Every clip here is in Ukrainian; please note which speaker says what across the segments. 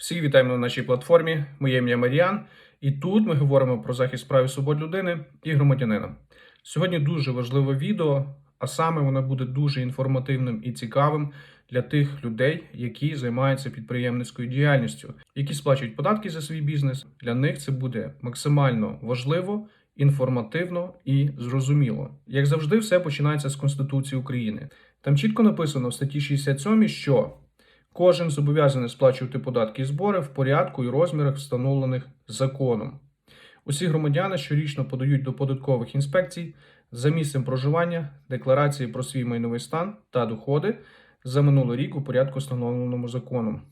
Speaker 1: Всіх вітаємо на нашій платформі. Моє ім'я Маріан, і тут ми говоримо про захист прав і свобод людини і громадянина. Сьогодні дуже важливе відео, а саме воно буде дуже інформативним і цікавим для тих людей, які займаються підприємницькою діяльністю, які сплачують податки за свій бізнес. Для них це буде максимально важливо, інформативно і зрозуміло. Як завжди, все починається з Конституції України. Там чітко написано в статті 67, що Кожен зобов'язаний сплачувати податки і збори в порядку і розмірах, встановлених законом. Усі громадяни щорічно подають до податкових інспекцій за місцем проживання декларації про свій майновий стан та доходи за минулий рік у порядку, встановленому законом.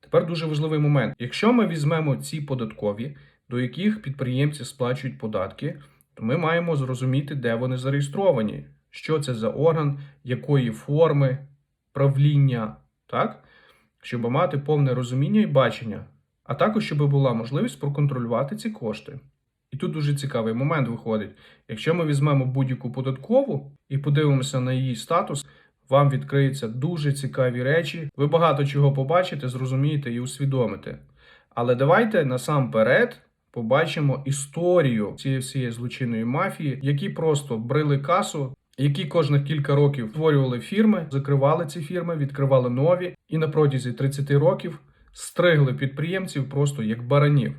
Speaker 1: Тепер дуже важливий момент. Якщо ми візьмемо ці податкові, до яких підприємці сплачують податки, то ми маємо зрозуміти, де вони зареєстровані, що це за орган, якої форми правління так? Щоб мати повне розуміння і бачення, а також щоб була можливість проконтролювати ці кошти. І тут дуже цікавий момент виходить. Якщо ми візьмемо будь-яку податкову і подивимося на її статус, вам відкриються дуже цікаві речі. Ви багато чого побачите, зрозумієте і усвідомите. Але давайте насамперед побачимо історію цієї всієї злочинної мафії, які просто брили касу які кожних кілька років створювали фірми, закривали ці фірми, відкривали нові і на протязі 30 років стригли підприємців просто як баранів.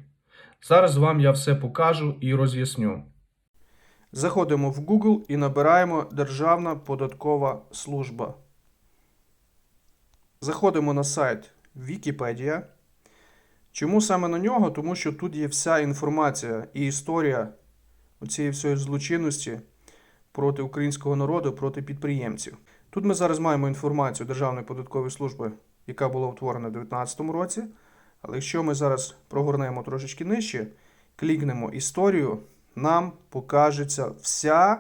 Speaker 1: Зараз вам я все покажу і роз'ясню. Заходимо в Google і набираємо Державна податкова служба. Заходимо на сайт Вікіпедія. Чому саме на нього? Тому що тут є вся інформація і історія цієї всієї злочинності проти українського народу, проти підприємців. Тут ми зараз маємо інформацію Державної податкової служби, яка була утворена у 2019 році. Але якщо ми зараз прогорнемо трошечки нижче, клікнемо історію, нам покажеться вся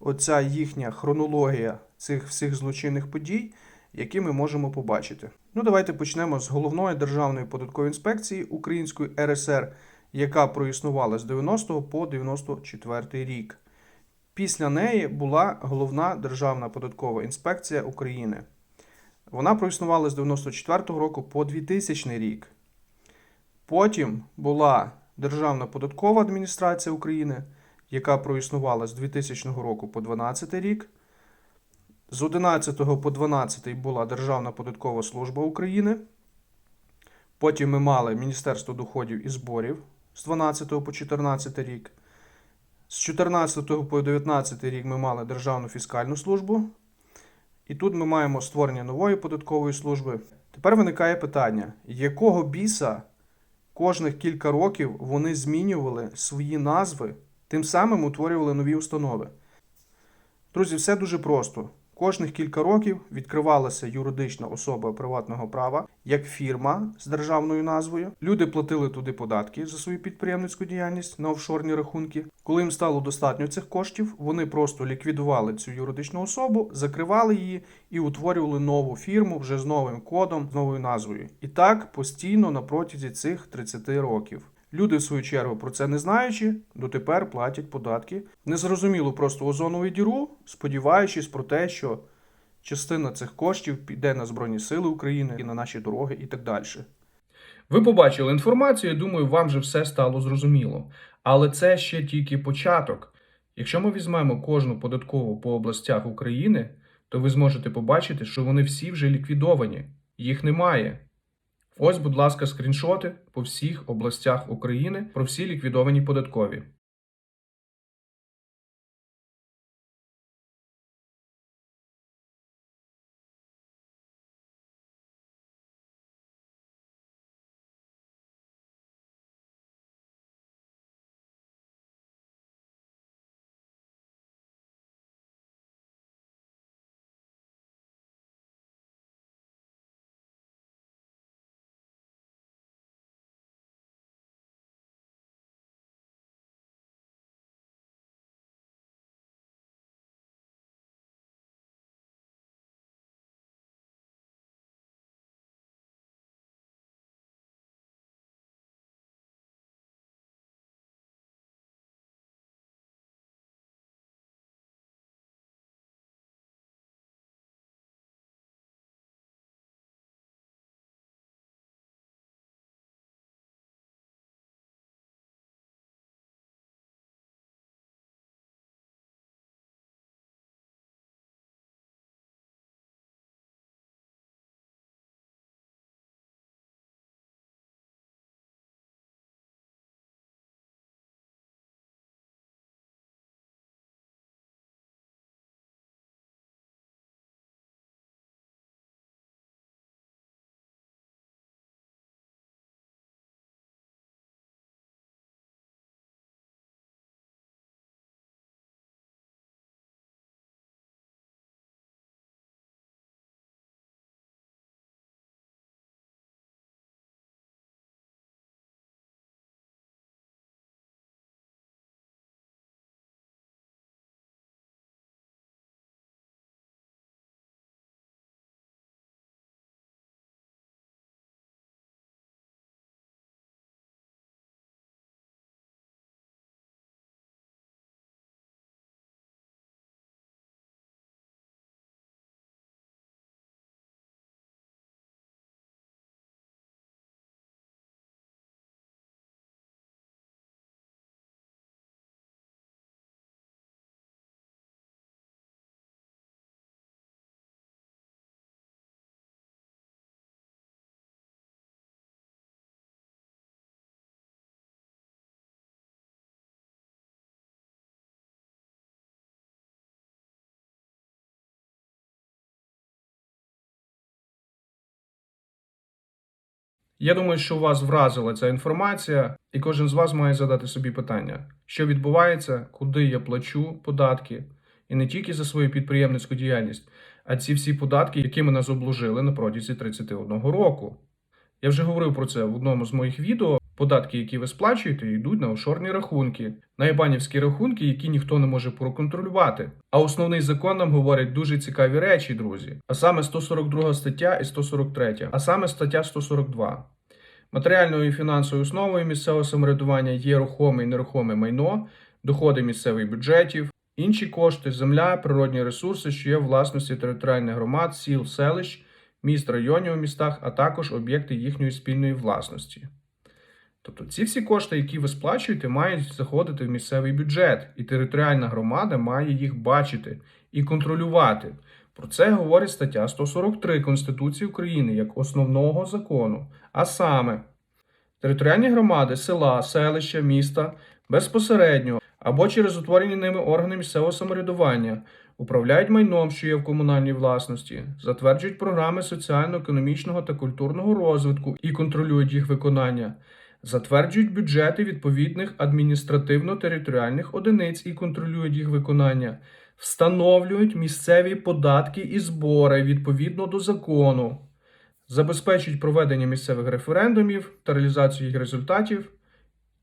Speaker 1: оця їхня хронологія цих всіх злочинних подій, які ми можемо побачити. Ну, давайте почнемо з головної державної податкової інспекції Української РСР, яка проіснувала з 90 по 94 рік. Після неї була головна Державна податкова інспекція України. Вона проіснувала з 94 року по 2000 рік. Потім була Державна податкова адміністрація України, яка проіснувала з 2000 року по 2012 рік. З 11 по 12 була Державна податкова служба України. Потім ми мали Міністерство доходів і зборів з 12 по 14 рік. З 14 по 19 рік ми мали Державну фіскальну службу. І тут ми маємо створення нової податкової служби. Тепер виникає питання, якого біса кожних кілька років вони змінювали свої назви, тим самим утворювали нові установи. Друзі, все дуже просто. Кожних кілька років відкривалася юридична особа приватного права як фірма з державною назвою. Люди платили туди податки за свою підприємницьку діяльність на офшорні рахунки. Коли їм стало достатньо цих коштів, вони просто ліквідували цю юридичну особу, закривали її і утворювали нову фірму вже з новим кодом, з новою назвою. І так постійно на протязі цих 30 років. Люди, в свою чергу, про це не знаючи, дотепер платять податки. Незрозуміло просто озонову діру, сподіваючись про те, що частина цих коштів піде на Збройні Сили України і на наші дороги і так далі. Ви побачили інформацію, я думаю, вам вже все стало зрозуміло. Але це ще тільки початок. Якщо ми візьмемо кожну податкову по областях України, то ви зможете побачити, що вони всі вже ліквідовані, їх немає. Ось, будь ласка, скріншоти по всіх областях України про всі ліквідовані податкові. Я думаю, що вас вразила ця інформація, і кожен з вас має задати собі питання, що відбувається, куди я плачу податки, і не тільки за свою підприємницьку діяльність, а ці всі податки, які нас обложили на протязі 31 року. Я вже говорив про це в одному з моїх відео. Податки, які ви сплачуєте, йдуть на офшорні рахунки, на ібанівські рахунки, які ніхто не може проконтролювати. А основний закон нам говорить дуже цікаві речі, друзі. А саме 142 стаття і 143, а саме стаття 142. Матеріальною і фінансовою основою місцевого самоврядування є рухоме і нерухоме майно, доходи місцевих бюджетів, інші кошти, земля, природні ресурси, що є власності територіальних громад, сіл, селищ, міст, районів у містах, а також об'єкти їхньої спільної власності. Тобто ці всі кошти, які ви сплачуєте, мають заходити в місцевий бюджет, і територіальна громада має їх бачити і контролювати. Про це говорить стаття 143 Конституції України як основного закону. А саме, територіальні громади, села, селища, міста безпосередньо або через утворені ними органи місцевого самоврядування управляють майном, що є в комунальній власності, затверджують програми соціально-економічного та культурного розвитку і контролюють їх виконання. Затверджують бюджети відповідних адміністративно-територіальних одиниць і контролюють їх виконання, встановлюють місцеві податки і збори відповідно до закону, забезпечують проведення місцевих референдумів та реалізацію їх результатів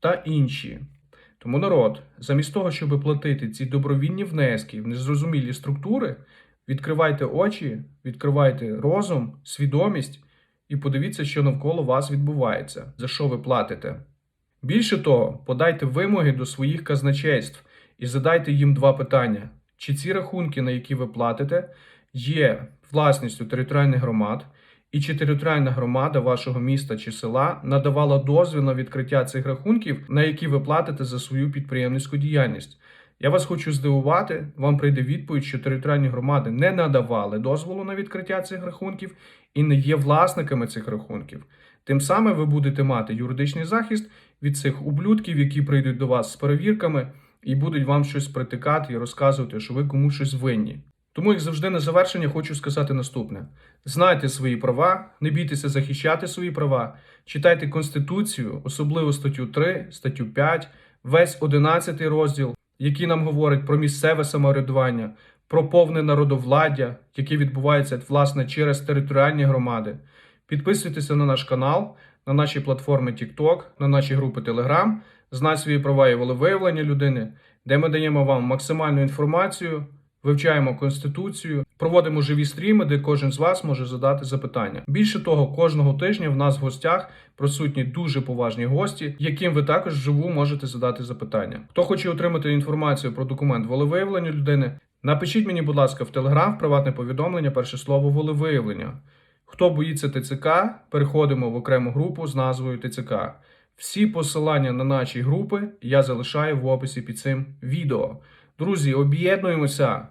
Speaker 1: та інші. Тому народ, замість того, щоб платити ці добровільні внески в незрозумілі структури, відкривайте очі, відкривайте розум, свідомість і подивіться, що навколо вас відбувається, за що ви платите. Більше того, подайте вимоги до своїх казначейств і задайте їм два питання: чи ці рахунки, на які ви платите, є власністю територіальних громад, і чи територіальна громада вашого міста чи села надавала дозвіл на відкриття цих рахунків, на які ви платите за свою підприємницьку діяльність. Я вас хочу здивувати. Вам прийде відповідь, що територіальні громади не надавали дозволу на відкриття цих рахунків і не є власниками цих рахунків. Тим самим ви будете мати юридичний захист від цих ублюдків, які прийдуть до вас з перевірками і будуть вам щось притикати і розказувати, що ви комусь щось винні. Тому, як завжди, на завершення хочу сказати наступне: знайте свої права, не бійтеся захищати свої права, читайте Конституцію, особливо статтю 3, статтю 5, весь 11 розділ, який нам говорить про місцеве самоврядування, про повне народовладдя, яке відбувається власне через територіальні громади. Підписуйтеся на наш канал, на наші платформи TikTok, на наші групи Telegram, знай свої права і волевиявлення людини, де ми даємо вам максимальну інформацію, вивчаємо конституцію, проводимо живі стріми, де кожен з вас може задати запитання. Більше того, кожного тижня в нас в гостях присутні дуже поважні гості, яким ви також вживу можете задати запитання. Хто хоче отримати інформацію про документ волевиявлення людини, напишіть мені, будь ласка, в Telegram в приватне повідомлення перше слово волевиявлення. Хто боїться ТЦК, переходимо в окрему групу з назвою ТЦК. Всі посилання на наші групи я залишаю в описі під цим відео. Друзі, об'єднуємося,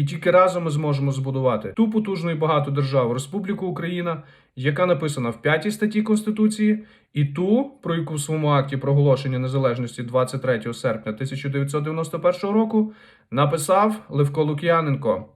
Speaker 1: і тільки разом ми зможемо збудувати ту потужну і багату державу Республіку Україна, яка написана в 5 статті Конституції, і ту, про яку в своєму акті проголошення незалежності 23 серпня 1991 року написав Левко Лук'яненко.